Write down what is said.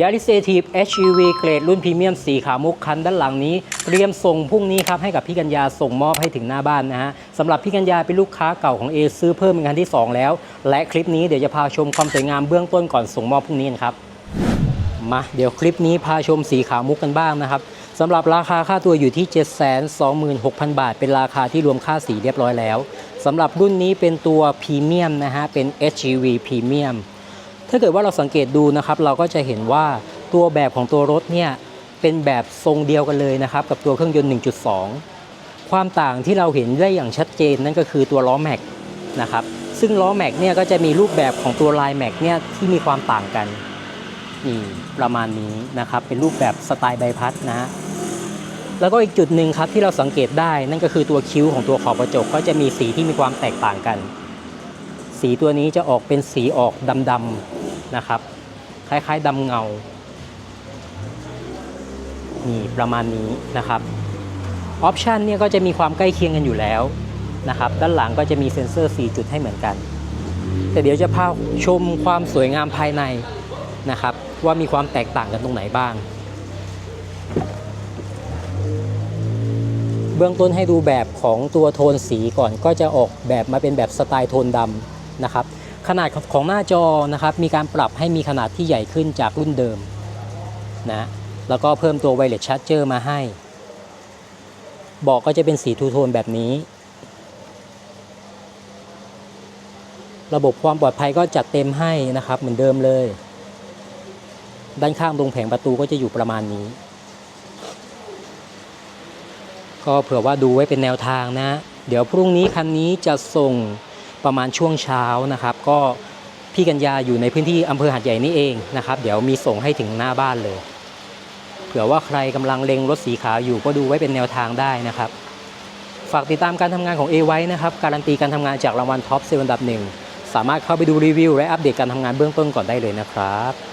ยาริเซทีฟ HEV เกรดรุ่นพรีเมียมสีขาวมุกคันด้านหลังนี้ เตรียมส่งพรุ่งนี้ครับให้กับพี่กัญญาส่งมอบให้ถึงหน้าบ้านนะฮะสำหรับพี่กัญญาเป็นลูกค้าเก่าของเอซื้อเพิ่มเป็นคันที่ 2 แล้ว และคลิปนี้เดี๋ยวจะพาชมความสวยงามเบื้องต้นก่อนส่งมอบพรุ่งนี้นะครับมาเดี๋ยวคลิปนี้พาชมสีขาวมุกกันบ้างนะครับสำหรับราคาค่าตัวอยู่ที่ 726,000 บาท เป็นราคาที่รวมค่าสีเรียบร้อยแล้วสำหรับรุ่นนี้เป็นตัวพรีเมียมนะฮะเป็น HEV พรีเมียม ถ้าเกิดว่าเราสังเกตดูนะครับ เราก็จะเห็นว่าตัวแบบของตัวรถเนี่ยเป็นแบบทรงเดียวกันเลยนะครับ กับตัวเครื่องยนต์ 1.2 ความต่างที่เราเห็นได้อย่างชัดเจนนั่นก็คือตัวล้อแม็กนะครับซึ่งล้อแม็กเนี่ยก็จะมีรูปแบบของตัวลายแม็กเนี่ยที่มีความต่างกันนี่ประมาณนี้นะครับ เป็นรูปแบบสไตล์ใบพัดนะฮะแล้วก็อีกจุดหนึ่งครับที่เราสังเกตได้นั่นก็คือตัวคิ้วของตัวขอบกระจกก็จะมีสีที่มีความแตกต่างกัน สีตัวนี้จะออกเป็นสีออกดำๆ นะครับ คล้ายๆดำเงา นี่ประมาณนี้นะครับ ออปชันเนี่ยก็จะมีความใกล้เคียงกันอยู่แล้วนะครับ ด้านหลังก็จะมีเซ็นเซอร์ 4 จุดให้เหมือนกัน แต่เดี๋ยวจะพาชมความสวยงามภายในนะครับ ว่ามีความแตกต่างกันตรงไหนบ้าง เบื้องต้นให้ดูแบบของตัวโทนสีก่อนก็จะออกแบบมาเป็นแบบสไตล์โทนดำนะครับ ขนาดของหน้าจอนะครับมีการปรับให้มีขนาดที่ใหญ่ขึ้นจากรุ่นเดิมนะแล้วก็เพิ่มตัว Wireless Charger มาให้บอกก็จะเป็นสีทูโทนแบบนี้ ระบบความปลอดภัยก็จัดเต็มให้นะครับ เหมือนเดิมเลย ด้านข้างตรงแผงประตูก็จะอยู่ประมาณนี้ ก็เผื่อว่าดูไว้เป็นแนวทางนะ เดี๋ยวพรุ่งนี้คันนี้จะส่ง ประมาณช่วงเช้านะครับ ก็พี่กัญญาอยู่ในพื้นที่อำเภอหาดใหญ่นี่เองนะครับ เดี๋ยวมีส่งให้ถึงหน้าบ้านเลย เผื่อว่าใครกำลังเล็งรถสีขาวอยู่ก็ดูไว้เป็นแนวทางได้นะครับ ฝากติดตามการทำงานของ A ไว้นะครับ การันตีการทำงานจากรางวัลท็อปเซลอันดับหนึ่งสามารถเข้าไปดูรีวิวและอัปเดตการทำงานเบื้องต้นก่อนได้เลยนะครับ